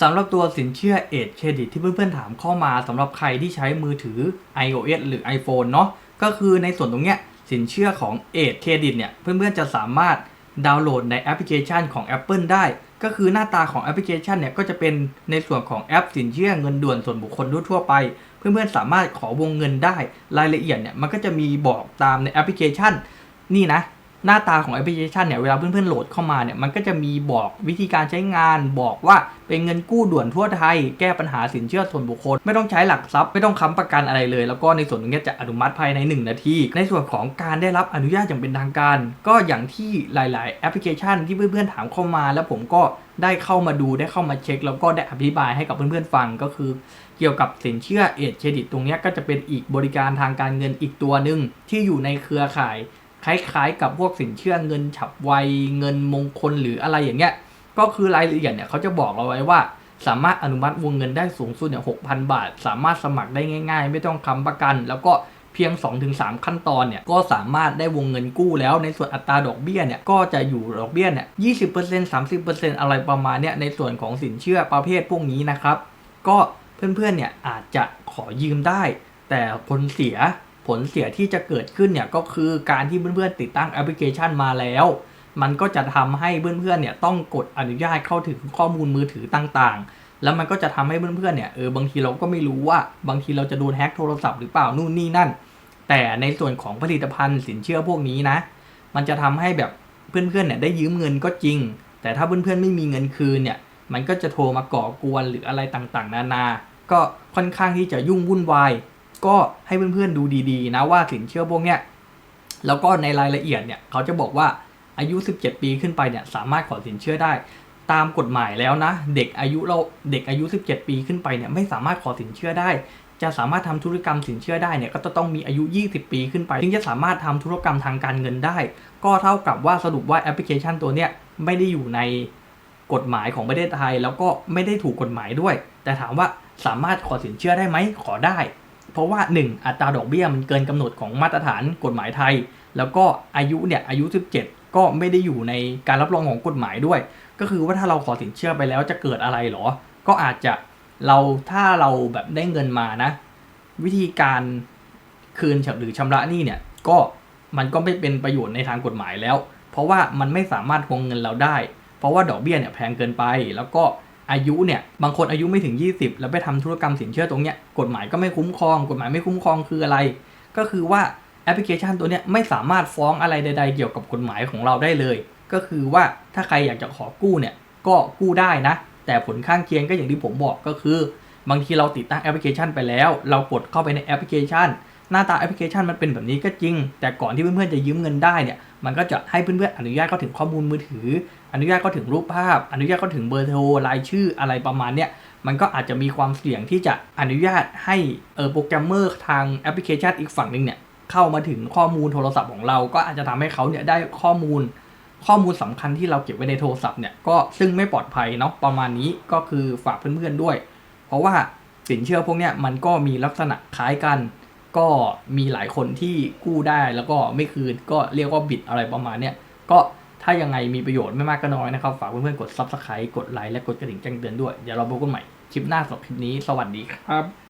สำหรับตัวสินเชื่อเอทเครดิตที่เพื่อนๆถามเข้ามาสำหรับใครที่ใช้มือถือ iOS หรือ iPhone เนาะก็คือในส่วนตรงเนี้ยสินเชื่อของเอทเครดิตเนี่ยเพื่อนๆจะสามารถดาวน์โหลดในแอปพลิเคชันของ Apple ได้ ก็คือหน้าตาของแอปพลิเคชันเนี่ยก็จะเป็นในส่วนของแอปสินเชื่อเงินด่วนส่วนบุคคลทั่วไป เพื่อนๆสามารถขอวงเงินได้รายละเอียดเนี่ยมันก็จะมีบอกตามในแอปพลิเคชัน นี่นะ หน้าตาของแอปพลิเคชันเนี่ยเวลาเพื่อนๆโหลดเข้ามาเนี่ยมันก็จะมีบอกวิธีการใช้งาน บอกว่าเป็นเงินกู้ด่วนทั่วไทย แก้ปัญหาสินเชื่อส่วนบุคคล ไม่ต้องใช้หลักทรัพย์ไม่ต้องค้ำประกันอะไรเลย แล้วก็ในส่วนตรงนี้จะอนุมัติภายใน 1 นาที ในส่วนของการได้รับอนุญาตอย่างเป็นทางการ ก็อย่างที่หลาย ๆ แอปพลิเคชันที่เพื่อนๆถามเข้ามา แล้วผมก็ได้เข้ามาดูได้เข้ามาเช็ค แล้วก็ได้อธิบายให้กับเพื่อนๆฟังก็คือเกี่ยวกับสินเชื่อเอเครดิตตรงนี้ก็จะเป็นอีกบริการทางการเงินอีกตัวหนึ่งที่อยู่ในเครือข่าย คล้ายๆ กับพวกสินเชื่อเงินฉับไวเงินมงคลหรืออะไรอย่างเงี้ยก็คือรายละเอียดเนี่ยเขาจะบอกเราไว้ว่า สามารถอนุมัติวงเงินได้สูงสุดเนี่ยหกพันบาท สามารถสมัครได้ง่าย ๆ ไม่ต้องค้ำประกัน แล้วก็เพียง 2-3 ขั้นตอนเนี่ยก็สามารถได้วงเงินกู้แล้วในส่วนอัตราดอกเบี้ยเนี่ยก็จะอยู่ดอกเบี้ยเนี่ย20% 30%อะไรประมาณเนี่ยในส่วนของสินเชื่อประเภทพวกนี้นะครับ ก็เพื่อนๆเนี่ยอาจจะขอยืมได้ แต่ผลเสีย ผลเสียที่จะเกิดขึ้นเนี่ยก็คือการที่เพื่อนๆติดตั้งแอปพลิเคชันมาแล้ว มันก็จะทำให้เพื่อนๆเนี่ยต้องกดอนุญาตเข้าถึงข้อมูลมือถือต่างๆ แล้วมันก็จะทำให้เพื่อนๆเนี่ยเออบางทีเราก็ไม่รู้ว่าบางทีเราจะโดนแฮ็กโทรศัพท์หรือเปล่านู่นนี่นั่น แต่ในส่วนของผลิตภัณฑ์สินเชื่อพวกนี้นะ มันจะทำให้แบบเพื่อนๆเนี่ยได้ยืมเงินก็จริง แต่ถ้าเพื่อนๆไม่มีเงินคืนเนี่ยมันก็จะโทรมาก่อกวนหรืออะไรต่างๆ นานา ก็ค่อนข้างที่จะยุ่งวุ่นวาย ก็ให้เพื่อนๆดูดีๆ นะว่าสินเชื่อพวกเนี้ยแล้วก็ในรายละเอียดเนี่ยเขาจะบอกว่าอายุ 17 ปีขึ้นไปเนี่ยสามารถขอสินเชื่อได้ ตามกฎหมายแล้วนะ เด็กอายุเราเด็กอายุ 17 ปีขึ้นไปเนี่ยไม่สามารถขอสินเชื่อได้ จะสามารถทำธุรกรรมสินเชื่อได้เนี่ยก็จะต้องมีอายุ 20 ปีขึ้นไปถึงจะสามารถทำธุรกรรมทางการเงินได้ ก็เท่ากับว่าสรุปว่าแอปพลิเคชันตัวเนี้ยไม่ได้อยู่ในกฎหมายของประเทศไทย แล้วก็ไม่ได้ถูกกฎหมายด้วย แต่ถามว่าสามารถขอสินเชื่อได้ไหมขอได้ เพราะว่า 1 อัตราดอกเบี้ยมันเกินกำหนดของมาตรฐานกฎหมายไทย แล้วก็อายุเนี่ยอายุ 17 ก็ไม่ได้อยู่ในการรับรองของกฎหมายด้วย ก็คือว่าถ้าเราขอสินเชื่อไปแล้วจะเกิดอะไรหรอ ก็อาจจะเราถ้าเราแบบได้เงินมานะ วิธีการคืนหรือชำระหนี้เนี่ยก็มันก็ไม่เป็นประโยชน์ในทางกฎหมายแล้ว เพราะว่ามันไม่สามารถทวงเงินเราได้ เพราะว่าดอกเบี้ยเนี่ยแพงเกินไปแล้วก็ อายุเนี่ยบางคนอายุไม่ถึง 20 แล้วไปทำธุรกรรมสินเชื่อตรงเนี้ยกฎหมายก็ไม่คุ้มครอง กฎหมายไม่คุ้มครองคืออะไร ก็คือว่าแอปพลิเคชันตัวเนี้ยไม่สามารถฟ้องอะไรใด ๆ เกี่ยวกับกฎหมายของเราได้เลย ก็คือว่าถ้าใครอยากจะขอกู้เนี่ยก็กู้ได้นะ แต่ผลข้างเคียงก็อย่างที่ผมบอกก็คือ บางทีเราติดตั้งแอปพลิเคชันไปแล้ว เรากดเข้าไปในแอปพลิเคชัน หน้าตาแอปพลิเคชันมันเป็นแบบนี้ก็จริง แต่ก่อนที่เพื่อนๆจะยืมเงินได้เนี่ย มันก็จะให้เพื่อนๆอนุญาตเข้าถึงข้อมูลมือถือ อนุญาตเข้าถึงรูปภาพ อนุญาตเข้าถึงเบอร์โทรรายชื่ออะไรประมาณเนี้ยมันก็อาจจะมีความเสี่ยงที่จะอนุญาตให้เออโปรแกรมเมอร์ทางแอปพลิเคชันอีกฝั่งหนึ่งเนี่ยเข้ามาถึงข้อมูลโทรศัพท์ของเรา ก็อาจจะทำให้เขาเนี่ยได้ข้อมูล ข้อมูลสำคัญที่เราเก็บไว้ในโทรศัพท์เนี่ยก็ซึ่งไม่ปลอดภัยเนาะประมาณนี้ก็คือฝากเพื่อนๆด้วย เพราะว่าสินเชื่อพวกเนี้ยมันก็มีลักษณะคล้ายกัน ก็มีหลายคนที่กู้ได้แล้วก็ไม่คืนก็เรียกว่าบิดอะไรประมาณเนี้ยก็ถ้ายังไงมีประโยชน์ไม่มากก็น้อยนะครับ ฝากเพื่อนๆกด subscribe กดไลค์และกดกระดิ่งแจ้งเตือนด้วย เดี๋ยวเราพบกันใหม่คลิปหน้าสำหรับคลิปนี้ สวัสดีครับ